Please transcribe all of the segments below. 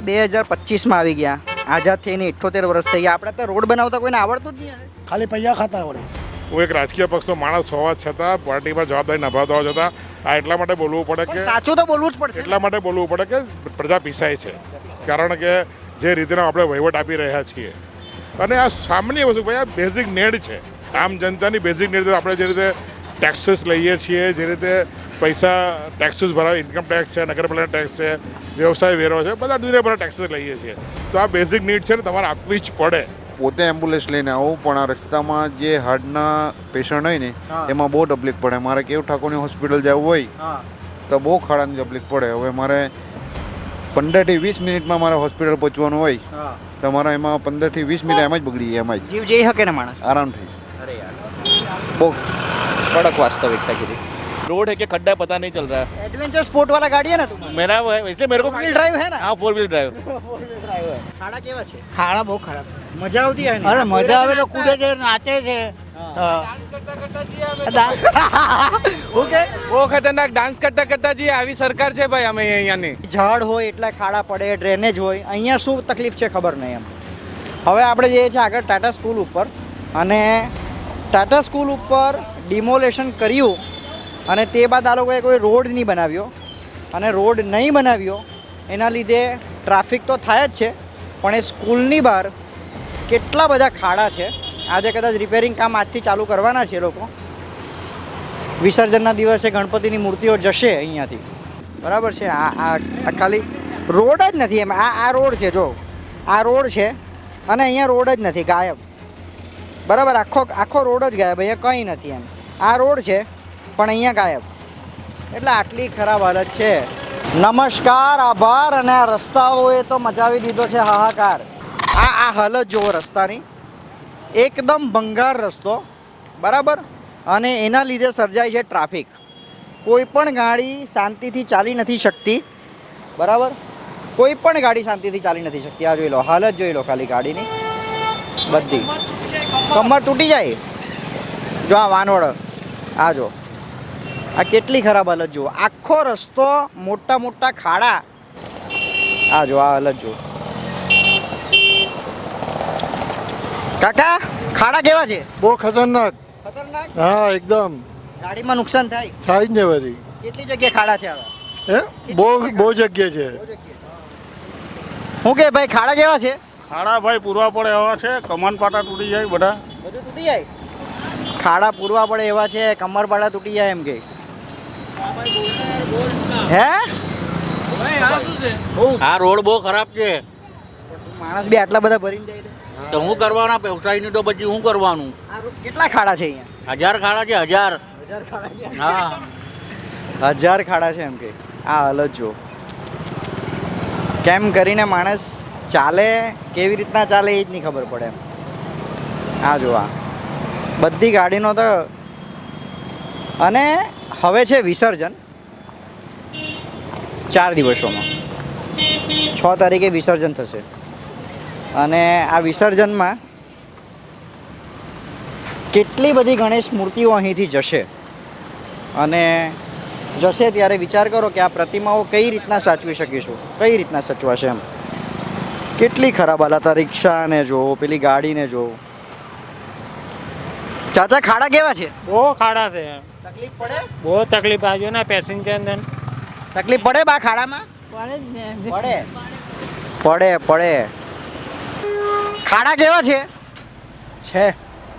આપણે બે હજાર પચીસમાં આવી ગયા. આઝાદ થઈને ઇઠ્ઠોતેર વર્ષ થઈ ગયા. આપણે તો રોડ બનાવતા કોઈને આવડતું જ નહીં ખાલી પૈયા ખાતા આવડે. હું એક રાજકીય પક્ષનો માણસ હોવા છતાં પાર્ટીમાં જવાબદારી નિભાવતા હોવા છતાં આ એટલા માટે બોલવું પડે કે સાચું તો બોલવું જ પડે એટલા માટે બોલવું પડે કે પ્રજા પીસાય છે. કારણ કે જે રીતના આપણે વહીવટ આપી રહ્યા છીએ. અને આ સામાન્ય વસ્તુ ભાઈ આ બેઝિક નેડ છે. આમ જનતાની બેઝિક નેડ આપણે જે રીતે ટેક્સીસ લઈએ છીએ જે રીતે પૈસા ટેક્સીસ ભરાવે ઇન્કમ ટેક્સ છે નગરપાલિકા ટેક્સ છે વ્યવસાય વેરો છે બધા દુનિયાભરના ટેક્સીસ લઈએ છીએ. તો આ બેઝિક નીડ છે ને તમારે આપવી જ પડે. પોતે એમ્બ્યુલન્સ લઈને આવું પણ આ રસ્તામાં જે હાર્ટના પેશન્ટ હોય ને એમાં બહુ તકલીફ પડે. મારે કેવું ઠાકોરની હોસ્પિટલ જવું હોય તો બહુ ખાડાની તકલીફ પડે. હવે મારે પંદરથી વીસ મિનિટમાં મારે હોસ્પિટલ પહોંચવાનું હોય તમારા તો મારા એમાં પંદરથી વીસ મિનિટ એમ જ બગડી જાય એમાં જ. જીવ જઈ શકે ને માણસ. આરામથી. અરે યાર. બહુ કડક વાસ્તવિકતા કીધી. रोड है कि खड्डा है पता नहीं चल रहा है एडवेंचर स्पोर्ट वाला गाड़ी है ना तुम मेरा वो है वैसे मेरे को फोर व्हील ड्राइव है ना हाँ four wheel drive four wheel drive है ખાડા કેવા છે ખાડા બહુ ખરાબ મજા આવતી હે ને? અરે મજા આવે તો કૂદે છે નાચે છે ઓકે બહુ ખતરનાક ડાન્સ કરતા કરતા જઈએ આવી સરકાર છે ભાઈ અમે અહીંયાની ઝાડ હોય એટલા ખાડા પડે ડ્રેનેજ હોય અહીંયા શું તકલીફ છે ખબર નહીં એમ હવે આપણે જઈએ છીએ આગળ ટાટા સ્કૂલ ઉપર અને ટાટા સ્કૂલ ઉપર ડિમોલેશન કર્યું અને તે બાદ આ લોકોએ કોઈ રોડ નહીં બનાવ્યો. અને રોડ નહીં બનાવ્યો, એના લીધે ટ્રાફિક તો થાય જ છે, પણ એ સ્કૂલની બહાર કેટલા બધા ખાડા છે. આજે કદાચ રિપેરિંગ કામ આજથી ચાલુ કરવાના છે લોકો. વિસર્જનના દિવસે ગણપતિની મૂર્તિઓ જશે અહીંયાથી. બરાબર છે? આ આ ખાલી રોડ જ નથી એમ. આ આ રોડ છે, જો. આ રોડ છે, અને અહીંયા રોડ જ નથી, ગાયબ. બરાબર? આખો આખો રોડ જ ગાયબ, અહીંયા કંઈ નથી એમ. આ રોડ છે પણ અહીંયા ગાયબ. એટલે આટલી ખરાબ હાલત છે. નમસ્કાર, આભાર અને આ રસ્તાઓએ તો મચાવી દીધો છે, હાહાકાર. આ આ હાલત જુઓ રસ્તાની. એકદમ ભંગાર રસ્તો, બરાબર? અને એના લીધે સર્જાય છે ટ્રાફિક. કોઈ પણ ગાડી શાંતિથી ચાલી નથી શકતી, બરાબર? કોઈ પણ ગાડી શાંતિથી ચાલી નથી શકતી. આ જોઈ લો, હાલત જોઈ લો ખાલી ગાડીની. બધી. કમર તૂટી જાય. જો આ વાનવડ આ જો. આ કેટલી ખરાબ હાલત જુઓ. આખો રસ્તો મોટા મોટા ખાડા. આ જો આ હાલત જુઓ. કાકા ખાડા કેવા છે? બહુ ખતરનાક. ખતરનાક? હા એકદમ. ગાડીમાં નુકસાન થાય? થાય જ ને વરી કેટલી જગ્યાએ ખાડા છે હવે હે? બહુ બહુ જગ્યા છે. હું કે ભાઈ ખાડા કેવા છે? ખાડા ભાઈ પૂરવા પડે એવા છે. કમાન પાટા તૂટી જાય બધા. બધું તૂટી જાય? ખાડા પૂરવા પડે એવા છે કમર પાડા તૂટી જાય એમ કે. હે? આ રોડ બહુ ખરાબ છે. માણસ બી આટલા બધા ભરીને જાય તો. હું કરવાના વ્યવસાયની તો પછી હું કરવાનું? કેટલા ખાડા છે અહીંયા? હજાર ખાડા છે હજાર. હજાર ખાડા છે. હા. હજાર ખાડા છે એમ કે. આ હાલત જો કેમ કરીને માણસ ચાલે કેવી રીતના ચાલે એ જ નહીં ખબર પડે એમ. આ જો આ. બધી ગાડીનો તો અને હવે છે વિસર્જન. ચાર દિવસોમાં. છ તારીખે વિસર્જન થશે. અને આ વિસર્જનમાં કેટલી બધી ગણેશ મૂર્તિઓ અહીંથી જશે. અને જશે ત્યારે વિચાર કરો કે આ પ્રતિમાઓ કઈ રીતના સાચવી શકીશું? કઈ રીતના સચવાશે એમ? કેટલી ખરાબ હાલત આ રિક્ષાને જુઓ, પેલી ગાડીને જો ચાચા ખાડા કેવા છે? બહુ ખાડા છે. તકલીફ પડે? બહુ તકલીફ આવ્યો ને પેસેન્જર ને. તકલીફ પડે બા ખાડામાં? પડે પડે? પડે ખાડા કેવા છે? છે.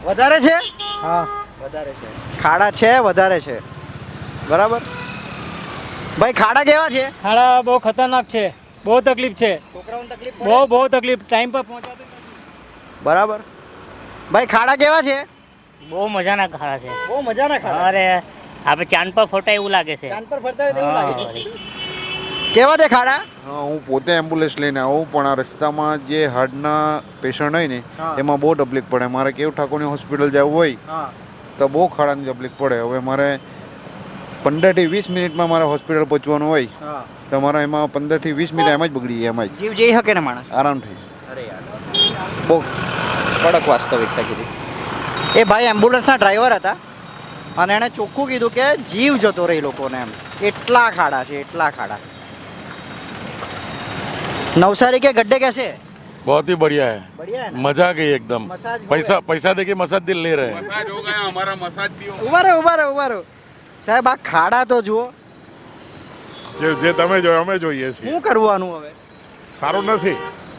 વધારે છે? હા. વધારે છે. ખાડા છે વધારે છે. બરાબર? ભાઈ ખાડા કેવા છે? ખાડા બહુ ખતરનાક છે. બહુ તકલીફ છે. છોકરાઓને તકલીફ બહુ બહુ તકલીફ. ટાઈમ પર પહોંચાતું બરાબર. ભાઈ ખાડા કેવા છે? બહુ મજાના ખાડા છે. બહુ મજાના ખાડા. અરે આપણે ચાંદ પર ફોટા એવું લાગે છે. ચાંદ પર ફરતા હોય તેવું લાગે કેવા છે ખાડા? હું પોતે એમ્બ્યુલન્સ લઈને આવું પણ આ રસ્તામાં જે હાર્ટના પેશન્ટ હોય ને એમાં બહુ તકલીફ પડે. મારે કેવું ઠાકોરની હોસ્પિટલ જવું હોય તો બહુ ખાડાની તકલીફ પડે. હવે મારે પંદરથી વીસ મિનિટમાં મારે હોસ્પિટલ પહોંચવાનું હોય તો મારા એમાં પંદરથી વીસ મિનિટ એમ જ બગડી જાય એમાં જ. જીવ જઈ શકે ને માણસ? આરામથી. અરે યાર. બહુ કડક વાસ્તવિકતા કીધી. એ ભાઈ એમ્બ્યુલન્સના ડ્રાઈવર હતા અને એણે ચોખ્ખું કીધું કે જીવ જતો રહે એ લોકોને એમ એટલા ખાડા છે એટલા ખાડા नवसारी के गड्ढे कैसे हैं? बहुत ही बढ़िया है बढ़िया है ना मजा आ गई एकदम मसाज हो पैसा पैसा देके मसाज दिल ले रहे हैं मसाज हो गया हमारा मसाज भी हो ઉભા રહો ઉભા રહો ઉભા રહો સાહેબ આ ખાડા તો જુઓ જે જે તમે જો અમે જોઈએ છીએ શું કરવાનું હવે સારું નથી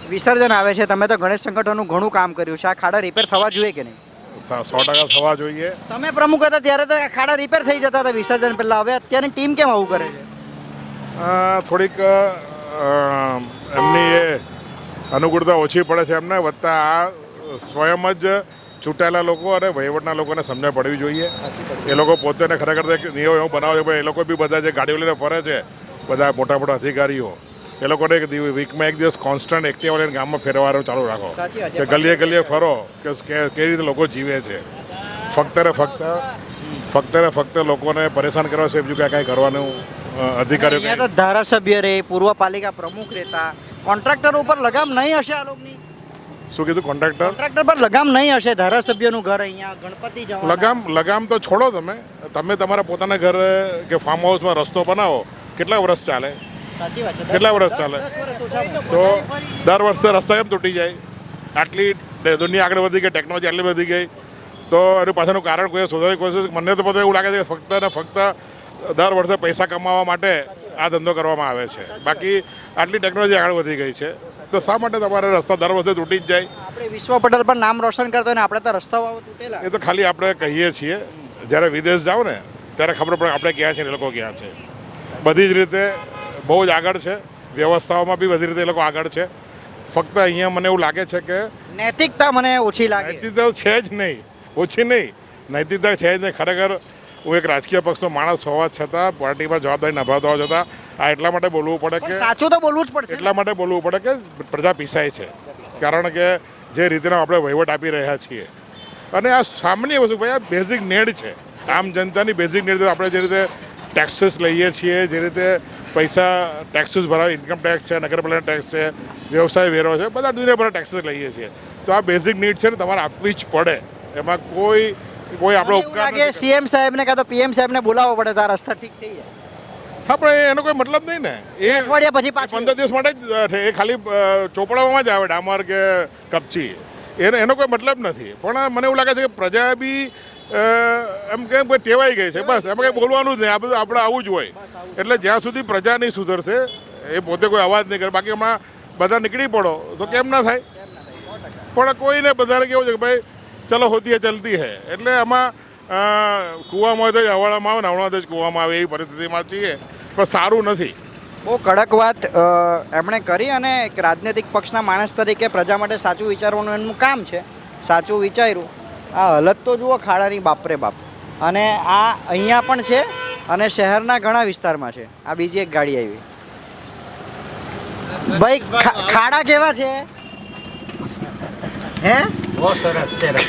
વિસર્જન આવે છે તમે તો ગણેશ સંગઠનનું ઘણું કામ કર્યું છે આ ખાડા રિપેર થવા જોઈએ કે નહીં સ- ટકા થવા જોઈએ. તમે પ્રમુખ હતા ત્યારે તો આ ખાડા રિપેર થઈ જતા હતા વિસર્જન પહેલાં. હવે અત્યારની ટીમ કેમ આવું કરે છે? થોડીક એમની એ અનુકૂળતા ઓછી પડે છે એમને. વત્તા આ સ્વયં જ ચૂંટાયેલા લોકો અને વહીવટના લોકોને સમજણ પડવી જોઈએ. એ લોકો પોતેને ખરેખર નિયમ એવો બનાવે છે એ લોકો બી બધા જે ગાડીઓ લઈને ફરે છે બધા મોટા મોટા અધિકારીઓ એ લોકોને એક વીકમાં એક દિવસ કોન્સ્ટન્ટ એક્ટિવા લઈને ગામમાં ફેરવાનું ચાલુ રાખો. કે ગલીએ ગલીએ ફરો કે કેવી રીતે લોકો જીવે છે. ફક્ત ને ફક્ત ફક્ત ને ફક્ત લોકોને પરેશાન કરવા છે બીજું કાંઈ કાંઈ કરવાનું અધિકારીઓ તો ધારાસભ્ય રે પૂર્વ પાલિકા પ્રમુખ રહેતા. કોન્ટ્રાક્ટર ઉપર લગામ નહીં હશે આ લોકોની. શું કીધું કોન્ટ્રાક્ટર કોન્ટ્રાક્ટર પર લગામ નહીં હશે. ધારાસભ્યનું ઘર અહીંયા ગણપતિ જવા લગામ લગામ તો છોડો તમે. તમે તમારા પોતાના ઘર કે ફાર્મ હાઉસમાં રસ્તો બનાવો કેટલા વર્ષ ચાલે? કેટલા વર્ષ ચાલે? તો દર વર્ષે રસ્તા કેમ તૂટી જાય. આટલી દુનિયા આગળ વધી ગઈ ટેકનોલોજી આટલી વધી ગઈ. તો એનું પાછળનું કારણ કોઈ શોધવાની કોશિશ મને તો બધું એવું લાગે છે કે ફક્ત ને ફક્ત દર વર્ષે પૈસા કમાવા માટે આ ધંધો કરવામાં આવે છે. બાકી આટલી ટેકનોલોજી આગળ વધી ગઈ છે. તો શા માટે તમારે રસ્તા દર વર્ષે તૂટી જ જાય? આપણે વિશ્વ પટેલ પર નામ રોશન કરતો ને આપણે તો રસ્તાઓ તૂટેલા. એ તો ખાલી આપણે કહીએ છીએ. જ્યારે વિદેશ જાઓ ને ત્યારે ખબર પડે આપણે ક્યાં છે એ લોકો ક્યાં છે. બધી જ રીતે બહુ જ આગળ છે. વ્યવસ્થાઓમાં બી બધી રીતે એ લોકો આગળ છે. ફક્ત અહીંયા મને એવું લાગે છે કે નૈતિકતા મને ઓછી લાગે. નૈતિકતા છે જ નહીં. ઓછી નહીં. નૈતિકતા છે જ નહીં. ખરેખર હું એક રાજકીય પક્ષનો માણસ હોવા છતાં પાર્ટીમાં જવાબદારી નિભાવતો હોવા છતાં આ એટલા માટે બોલવું પડે કે સાચું તો બોલવું જ પડે એટલા માટે બોલવું પડે કે પ્રજા પીસાય છે. કારણ કે જે રીતના આપણે વહીવટ આપી રહ્યા છીએ. અને આ સામાન્ય વસ્તુ ભાઈ આ બેઝિક નેડ છે. આમ જનતાની બેઝિક નેડ આપણે જે રીતે ટેક્સીસ લઈએ છીએ જે રીતે પૈસા ટેક્સીસ ભરાવે ઇન્કમ ટેક્સ છે નગરપાલિકા ટેક્સ છે વ્યવસાય વેરો છે બધા દુનિયાભરના ટેક્સીસ લઈએ છીએ. તો આ બેઝિક નીડ છે ને તમારે આપવી જ પડે. એમાં કોઈ કોઈ આપણો ઉપકાર સીએમ સાહેબને કાં તો પીએમ સાહેબને બોલાવવો પડે તો આ રસ્તા ઠીક થઈ જાય. હા પણ એનો કોઈ મતલબ નહીં ને. એ અઠવાડિયા પછી પંદર દિવસ માટે જ એ ખાલી ચોપડામાં જ આવે ડામર કે કપચી. એને એનો કોઈ મતલબ નથી. પણ મને એવું લાગે છે કે પ્રજા બી એમ કેમ કોઈ ટેવાઈ ગઈ છે બસ. એમ કંઈ બોલવાનું જ નહીં. આ બધું આપણે આવું જ હોય. એટલે જ્યાં સુધી પ્રજા નહીં સુધરશે એ પોતે કોઈ અવાજ નહીં કરે. બાકી એમાં બધા નીકળી પડો તો કેમ ના થાય? પણ કોઈને બધાને કેવું છે કે ભાઈ ચલો હોતી હે ચલતી હે. એટલે અ, કૂવામાં હોય તો જ હવાડામાં આવે ને તો જ કૂવામાં આવે એવી પરિસ્થિતિમાં છીએ. પણ સારું નથી. બહુ કડક વાત એમણે કરી અને એક રાજનૈતિક પક્ષના માણસ તરીકે પ્રજા માટે સાચું વિચારવાનું એમનું કામ છે. સાચું વિચાર્યું. આ હાલત તો જુઓ ખાડાની બાપરે બાપ. અને આ અહીંયા પણ છે અને શહેરના ઘણા વિસ્તારમાં છે. આ બીજી એક ગાડી આવી. ભાઈ ખાડા કેવા છે? હે?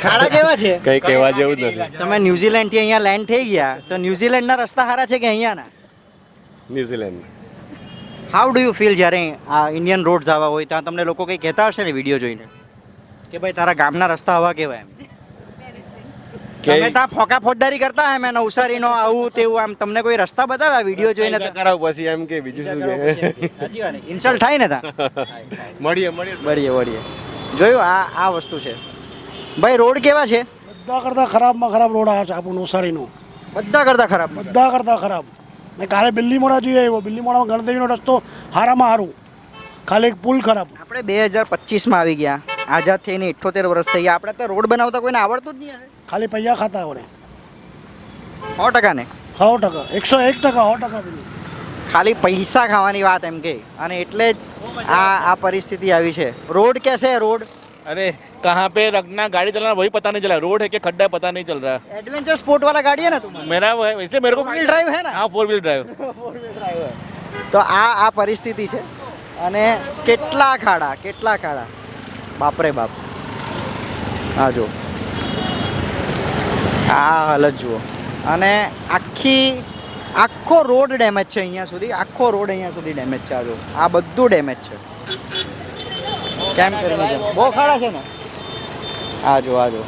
ખાડા કેવા છે? કઈ કહેવા જેવું નથી. તમે ન્યુઝીલેન્ડથી અહીંયા લેન્ડ થઈ ગયા. તો ન્યુઝીલેન્ડના રસ્તા સારા છે કે અહીંયાના? New Zealand how do you feel જ્યારે આ ઇન્ડિયન રોડ્સ આવા હોય ત્યાં તમને લોકો કંઈ કહેતા હશે ને વીડિયો જોઈને? કે ભાઈ તારા ગામના રસ્તા આવા કેવા એમ? તમે તા ફોકા ફોજદારી કરતા હે મેં નવસારીનો આવું તેવું આમ તમને કોઈ રસ્તા બતાવ્યા વીડિયો જોઈને તો? કરાવ પછી એમ કે બીજું શું ઇન્સલ્ટ થાય ને તા. મળીએ મળીએ. મળીએ મળીએ. જોયું આ આ વસ્તુ છે. ભાઈ રોડ કેવા છે? બધા કરતાં ખરાબમાં ખરાબ રોડ આ છે આપણું નવસારીનો. બધા કરતા ખરાબ. બધા કરતાં ખરાબ. મેં કાલે બિલ્લીમોડા જોઈએ આવ્યો. બિલ્લીમોડામાં ગણદેવીનો રસ્તો હારામાં હારું. ખાલી એક પુલ ખરાબ. આપણે બે હજાર પચીસમાં આવી ગયા. આઝાદ થઈને ઇઠ્ઠોતેર વર્ષ થઈ ગયા આપણે તો રોડ બનાવતા કોઈને આવડતું જ નહીં હશે ખાલી પૈયા ખાતા આવડે સો ટકા ને સો ટકા એકસો એક ટકા સો ટકા પેલું ખાલી પૈસા ખાવાની વાત એમ કે અને એટલે જ આ આ પરિસ્થિતિ આવી છે રોડ कैसे है रोड अरे कहाँ पे रखना गाड़ी चलाना वही पता नहीं चला रोड है कि खड्डा है पता नहीं चल रहा है एडवेंचर स्पोर्ट वाला गाड़ी है ना तुम्हारा मेरा वो है वैसे मेरे को Four wheel drive है ना? हाँ फोर व्हील ड्राइव તો આ આ પરિસ્થિતિ છે અને કેટલા ખાડા કેટલા ખાડા બાપરે બાપ. હા જો આ હાલત જુઓ. અને આખી આખો રોડ ડેમેજ છે અહીંયા સુધી. આખો રોડ અહીંયા સુધી ડેમેજ છે આ જો આ બધું ડેમેજ છે. કેમ કરીને બહુ ખાડા છે ને? આ જો આ જો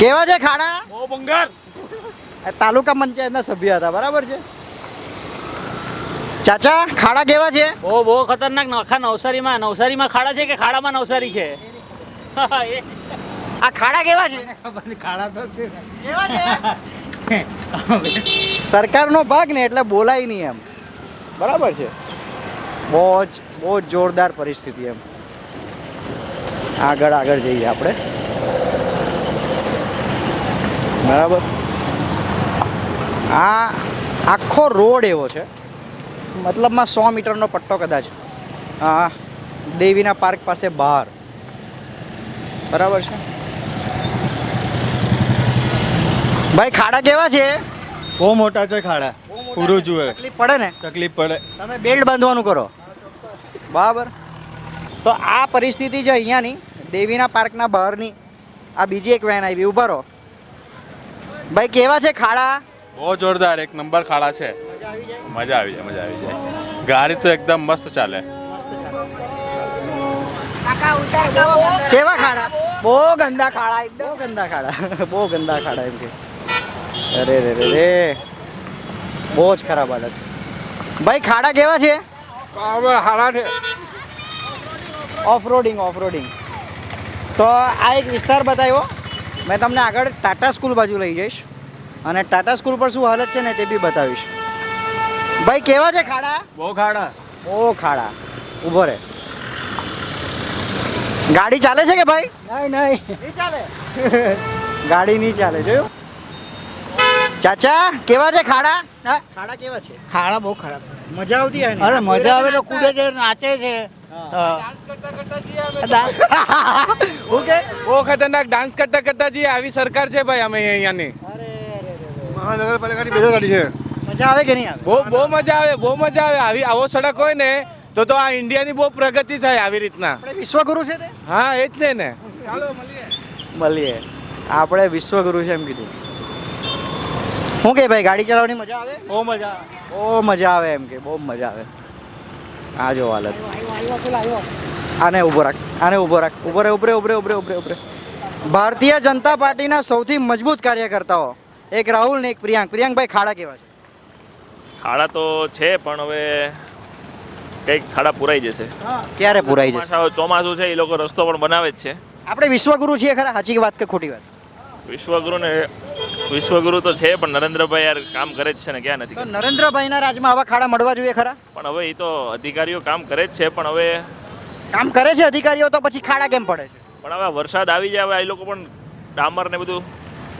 કેવા છે ખાડા? બહુ બંગાર તાલુકા પંચાયતના સભ્ય હતા. બરાબર છે? ચાચા ખાડા કેવા છે? બહુ બહુ ખતરનાક આખા નવસારીમાં. નવસારીમાં ખાડા છે કે ખાડામાં નવસારી છે? આ ખાડા કેવા છે? ખાડા તો છે. કેવા છે? સરકારનો ભાગ ને એટલે બોલાય નહીં એમ. બરાબર છે? બહુ જ બહુ જ જોરદાર પરિસ્થિતિ એમ. આગળ આગળ જઈએ આપણે. બરાબર? આ આખો રોડ એવો છે. મતલબમાં સો મીટરનો પટ્ટો કદાચ. દેવીના પાર્ક પાસે બહાર. બરાબર છે? ભાઈ ખાડા કેવા છે? બહુ મોટા છે ખાડા. પૂરું જુએ. તકલીફ પડે ને? તકલીફ પડે. તમે બેલ્ટ બાંધવાનું કરો. બરાબર. તો આ પરિસ્થિતિ છે અહીંયાની. દેવીના પાર્કના બહારની. આ બીજી એક વેન આવી. ઊભા રહો. ભાઈ કેવા છે ખાડા? બહુ જોરદાર એક નંબર ખાડા છે. મજા આવી જાય મજા આવી જાય. ગાડી તો એકદમ મસ્ત ચાલે. કેવા ખાડા. બહુ ગંદા ખાડા એકદમ ગંદા ખાડા. બહુ ગંદા ખાડા એમ કે. અરે રે રે રે. બહુ જ ખરાબ હાલત. ભાઈ ખાડા કેવા છે? હાલા છે. ઓફરોડિંગ ઓફરોડિંગ તો આ એક વિસ્તાર બતાવ્યો. મેં તમને આગળ ટાટા સ્કૂલ બાજુ લઈ જઈશ. અને ટાટા સ્કૂલ પર શું હાલત છે ને તે બી બતાવીશ. ભાઈ કેવા છે ખાડા? બહુ ખાડા. બહુ ખાડા. ઊભો રે. ગાડી ચાલે છે કે ભાઈ? નહીં નહીં. નહીં ચાલે? ગાડી નહીં ચાલે જોયું? ચાચા કેવા છે ખાડા? ખાડા કેવા છે? ખાડા બહુ ખરાબ મજા આવતી હોય અરે મજા આવે તો કૂદે છે નાચે છે. બહુ ખતરનાક ડાન્સ કરતા કરતા જઈએ આવી સરકાર છે ભાઈ અમે અહીંયાની મહાનગરપાલિકાની બેદરકારી છે. મજા આવે કે નહીં આવે? બહુ બહુ મજા આવે બહુ મજા આવે. આવી આવો સડક હોય ને તો તો આ ઇન્ડિયાની બહુ પ્રગતિ થાય આવી રીતના. વિશ્વગુરુ છે ને? હા એ જ ને ને. મળીએ. આપણે વિશ્વગુરુ છે એમ કીધું. શું કે ભાઈ ગાડી ચલાવવાની મજા આવે? બહુ મજા બહુ મજા આવે એમ કે બહુ મજા આવે. આ જો હાલત. આને ઊભો રાખ આને ઊભો રાખ. ઊભો રે ઉભરે ઉભરે ઉભરે ઉભરે ઉભરે ભારતીય જનતા પાર્ટીના સૌથી મજબૂત કાર્યકર્તાઓ એક રાહુલ ને એક પ્રિયાંક. પ્રિયાંકભાઈ ખાડા કેવા છે? ખાડા તો છે પણ હવે કંઈક ખાડા પુરાઈ જશે. ક્યારે પુરાઈ જશે? ચોમાસા- છે એ લોકો રસ્તો પણ બનાવે જ છે. આપણે વિશ્વગુરુ છીએ ખરા? સાચી વાત કે ખોટી વાત? વિશ્વગુરુ ને વિશ્વગુરુ તો છે પણ નરેન્દ્રભાઈ યાર કામ કરે જ છે ને ક્યાં નથી? નરેન્દ્રભાઈના રાજમાં આવા ખાડા મળવા જોઈએ ખરા? પણ હવે એ તો અધિકારીઓ કામ કરે જ છે પણ હવે કામ કરે છે અધિકારીઓ તો પછી ખાડા કેમ પડે છે? પણ હવે વરસાદ આવી જાય હવે એ લોકો પણ ડામર ને બધું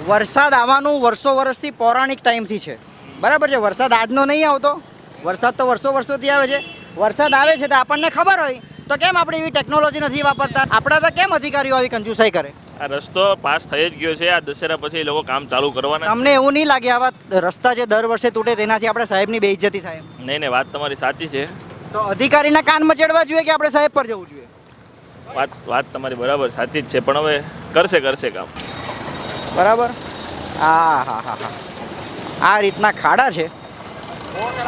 વરસાદ આવવાનું વર્ષો વર્ષથી પૌરાણિક ટાઈમથી છે. બરાબર છે વરસાદ આજનો નહીં આવતો. વરસાદ તો વર્ષો વર્ષોથી આવે છે. વરસાદ આવે છે તો આપણને ખબર હોય. તો કેમ આપણે એવી ટેકનોલોજી નથી વાપરતા? આપણા તો કેમ અધિકારીઓ આવી કંજુસાઈ કરે? આ રસ્તો પાસ થઈ જ ગયો છે. આ દશેરા પછી એ લોકો કામ ચાલુ કરવાના. તમને એવું નહીં લાગે આવા રસ્તા જે દર વર્ષે તૂટે તેનાથી આપણે સાહેબની બેઇજ્જતી થાય નહીં નહીં વાત તમારી સાચી છે. તો અધિકારીના કાનમાં ચડવા જોઈએ કે આપણે સાહેબ પર જવું જોઈએ? વાત વાત તમારી બરાબર સાચી જ છે. પણ હવે કરશે કરશે કામ. બરાબર? હા હા હા હા. આ રીતના ખાડા છે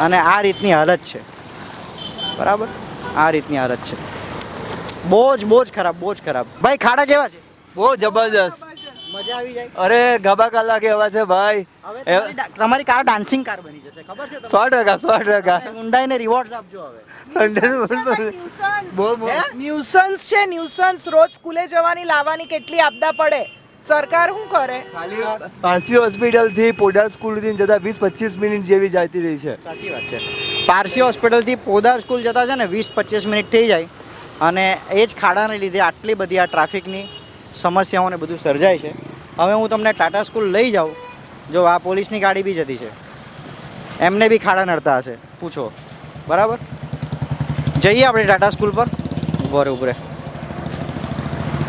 અને આ રીતની હાલત છે. બરાબર? આ રીતની હાલત છે. બહુ જ બહુ જ ખરાબ બહુ જ ખરાબ. ભાઈ ખાડા કેવા છે? બહુ જબરજસ્ત. મજા આવી જાય. અરે ગબા કલાક એવા છે ભાઈ? તમારી કાર ડાન્સિંગ કાર બની જશે. ખબર છે તમને? સો ટકા સો ટકા. ઊંડાઈને રિવોર્ડ આપજો હવે. બહુ ન્યુસન્સ છે ન્યુસન્સ રોજ સ્કૂલે જવાની લાવવાની કેટલી આપદા પડે. સરકાર શું કરે? ખાલી પારસી હોસ્પિટલથી પોડાર સ્કૂલથી જતા વીસ પચીસ મિનિટ જેવી જતી રહી છે. સાચી વાત છે. પારસી હોસ્પિટલથી પોદાર સ્કૂલ જતા છે ને વીસ પચીસ મિનિટ થઈ જાય અને એ જ ખાડાને લીધે આટલી બધી આ ટ્રાફિકની સમસ્યાઓને બધું સર્જાય છે. હવે હું તમને ટાટા સ્કૂલ લઈ જાઉં. જો આ પોલીસની ગાડી બી જતી છે. એમને બી ખાડા નડતા હશે. પૂછો. બરાબર? જઈએ આપણે ટાટા સ્કૂલ પર. ઊભો ઉભરે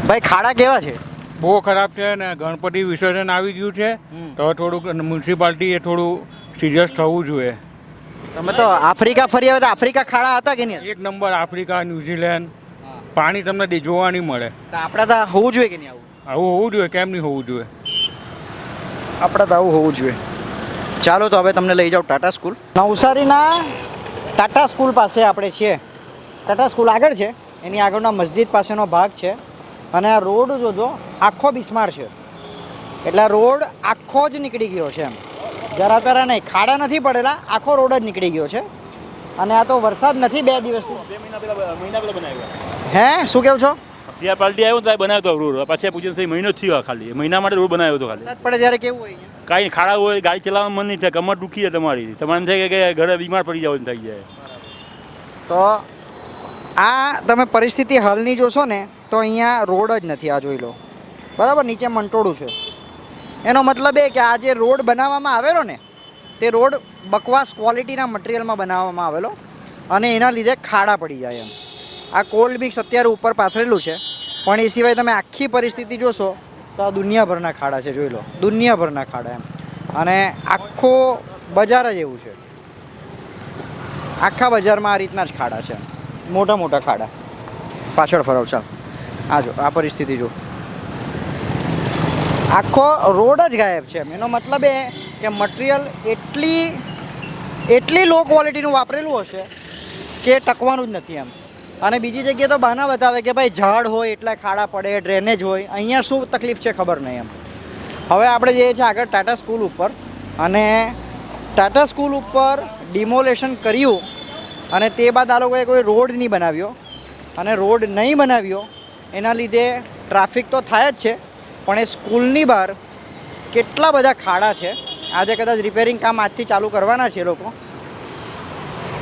ભાઈ ખાડા કેવા છે? બહુ ખરાબ છે ને ગણપતિ વિસર્જન આવી ગયું છે. તો થોડુંક મ્યુનિસિપાલિટી એ થોડું સિરિયસ થવું જોઈએ. તમે તો આફ્રિકા ફરી આવ્યા તો આફ્રિકા ખાડા હતા કે નહીં? એક નંબર આફ્રિકા ન્યુઝીલેન્ડ. પાણી તમને દે- જોવા નહીં મળે. આપણે તો હોવું જોઈએ કે નહીં આવું? આવું હોવું જોઈએ કેમ નહીં હોવું જોઈએ? આપણે તો આવું હોવું જોઈએ. ચાલો તો હવે તમને લઈ જાઓ ટાટા સ્કૂલ. નવસારીના ટાટા સ્કૂલ પાસે આપણે છીએ. ટાટા સ્કૂલ આગળ છે. એની આગળના મસ્જિદ પાસેનો ભાગ છે. અને આ રોડ જોજો આખો બિસ્માર છે. એટલે રોડ આખો જ નીકળી ગયો છે એમ. જરા તરા નહીં ખાડા નથી પડેલા આખો રોડ જ નીકળી ગયો છે. અને આ તો વરસાદ નથી બે દિવસથી. હે શું કેવું છો? સીઆર પાર્ટી આવ્યો ત્યારે બનાવ્યો હતો રોડ. પછી પૂછ્યું થઈ મહિનો થયો ખાલી. મહિના માટે રોડ બનાવ્યો હતો ખાલી. પડે જ્યારે કેવું હોય કાંઈ ખાડા હોય ગાડી ચલાવવાનું મન નહીં થાય કમર દુખી છે તમારી. તમારે એમ થાય કે ઘરે બીમાર પડી જાવ એમ થઈ જાય તો આ તમે પરિસ્થિતિ હાલની જોશો ને, તો અહીંયા રોડ જ નથી, આ જોઈ લો. બરાબર? નીચે મંટોળું છે. એનો મતલબ એ કે આ જે રોડ બનાવવામાં આવેલો ને, તે રોડ બકવાસ ક્વોલિટીના મટીરિયલમાં બનાવવામાં આવેલો અને એના લીધે ખાડા પડી જાય એમ. આ કોલ્ડ મિક્સ અત્યારે ઉપર પાથરેલું છે, પણ એ સિવાય તમે આખી પરિસ્થિતિ જોશો, તો આ દુનિયાભરના ખાડા છે, જોઈ લો. દુનિયાભરના ખાડા એમ. અને આખો બજાર જ એવું છે. આખા બજારમાં આ રીતના જ ખાડા છે. મોટા મોટા ખાડા. પાછળ ફરાવ ચાલ આ જો, આ પરિસ્થિતિ જો. આખો રોડ જ ગાયબ છે એમ. એનો મતલબ એ કે મટીરિયલ એટલી એટલી લો ક્વોલિટીનું વાપરેલું હશે કે ટકવાનું જ નથી એમ. અને બીજી જગ્યાએ તો બહાના બતાવે કે ભાઈ ઝાડ હોય, એટલા ખાડા પડે ડ્રેનેજ હોય, અહીંયા શું તકલીફ છે ખબર નહીં એમ. હવે આપણે જઈએ છીએ આગળ ટાટા સ્કૂલ ઉપર. અને ટાટા સ્કૂલ ઉપર ડિમોલેશન કર્યું અને તે બાદ આ લોકોએ કોઈ રોડ નહીં બનાવ્યો અને રોડ નહીં બનાવ્યો, એના લીધે ટ્રાફિક તો થાય જ છે, પણ એ સ્કૂલની બહાર કેટલા બધા ખાડા છે. આજે કદાચ રિપેરિંગ કામ આજથી ચાલુ કરવાના છે લોકો.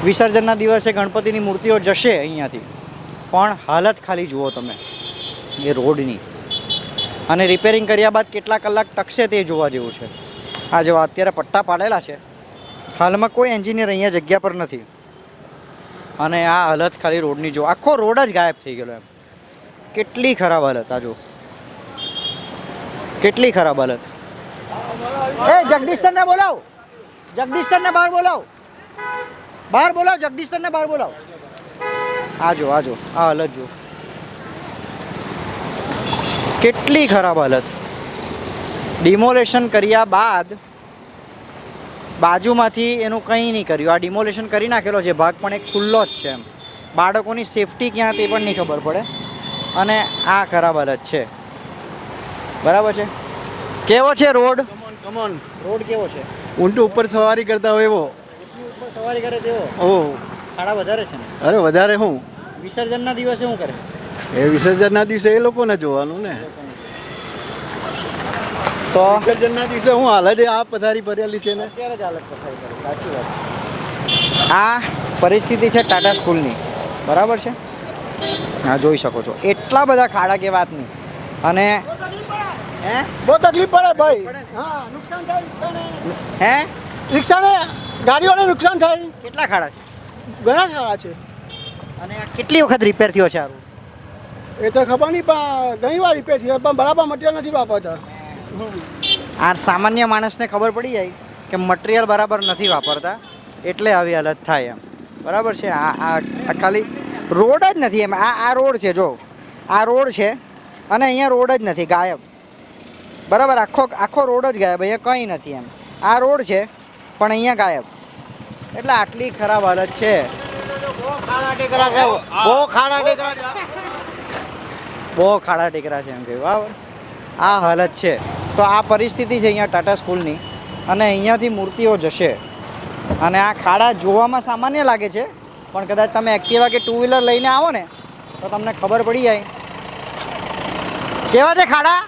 વિસર્જનના દિવસે ગણપતિની મૂર્તિઓ જશે અહીંયાથી. પણ હાલત ખાલી જુઓ તમે, એ રોડની. અને રિપેરિંગ કર્યા બાદ કેટલા કલાક ટકશે તે જોવા જેવું છે. આ જેવા અત્યારે પટ્ટા પાડેલા છે, હાલમાં કોઈ એન્જિનિયર અહીંયા જગ્યા પર નથી. અને આ હાલત ખાલી રોડની જો, આખો રોડ જ ગાયબ થઈ ગયેલો એમ. કેટલી ખરાબ હાલત આ જો. કેટલી ખરાબ હાલત. એ જગદીશ બોલાવ. જગદીશ બહાર બોલાવ. બહાર બોલાવો જગદીશ સરને બહાર બોલાવ. આ જો આ જો, આ હાલત જો. કેટલી ખરાબ હાલત. ડિમોલેશન કર્યા બાદ બાજુમાંથી એનું કંઈ નહીં કર્યું. આ ડિમોલેશન કરી નાખેલો છે. ભાગ પણ એક ખુલ્લો જ છે એમ. બાળકોની સેફટી ક્યાં તે પણ નહીં ખબર પડે. અને આ ખરાબ હાલત છે. બરાબર છે? કેવો છે રોડ? કમોન રોડ કેવો છે? ઊંટ ઉપર સવારી કરતા હોય એવો. ઉપર સવારી કરે તેવો? ઓ ખાડા વધારે છે ને? અરે વધારે શું વિસર્જનના દિવસે શું કરે? એ વિસર્જનના દિવસે એ લોકોને જોવાનું ને. તો વિસર્જનના દિવસે હું હાલ જ આ પથારી ભરેલી છે ને. અત્યારે જ હાલત પથારી કરે સાચી વાત આ પરિસ્થિતિ છે ટાટા સ્કૂલની. બરાબર છે? હા જોઈ શકો છો. એટલા બધા ખાડા કે વાત નહીં. અને હે? બહુ તકલીફ પડે ભાઈ. હા નુકસાન થાય રિક્ષાને હે? રિક્ષાને ગાડીઓને નુકસાન થાય. કેટલા ખાડા છે? ઘણા ખાડા છે. અને કેટલી વખત રિપેર થયો છે આરું એ તો ખબર નહીં પણ ઘણી વાર રિપેર થયો પણ બરાબર મટીરિયલ નથી વાપરતા. આ સામાન્ય માણસને ખબર પડી જાય કે મટીરિયલ બરાબર નથી વાપરતા એટલે આવી હાલત થાય એમ. બરાબર છે? આ આ ખાલી રોડ જ નથી એમ. આ આ રોડ છે જો. આ રોડ છે અને અહીંયા રોડ જ નથી ગાયબ. બરાબર? આખો આખો રોડ જ ગાયબ. અહીંયા કંઈ નથી એમ. આ રોડ છે પણ અહીંયા ગાયબ. એટલે આટલી ખરાબ હાલત છે. બહુ ખાડા ટેકરા છે. એમ કહ્યું. બરાબર આ હાલત છે. તો આ પરિસ્થિતિ છે અહીંયા ટાટા સ્કૂલની. અને અહીંયાથી મૂર્તિઓ જશે. અને આ ખાડા જોવામાં સામાન્ય લાગે છે. પણ કદાચ તમે એક્ટિવા કે ટુ વ્હીલર લઈને આવો ને, તો તમને ખબર પડી જાય. કેવા છે ખાડા?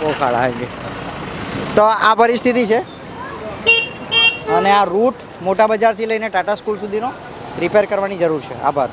બહુ ખાડા આવી તો આ પરિસ્થિતિ છે. અને આ રૂટ મોટા બજારથી લઈને ટાટા સ્કૂલ સુધીનો રિપેર કરવાની જરૂર છે. આભાર.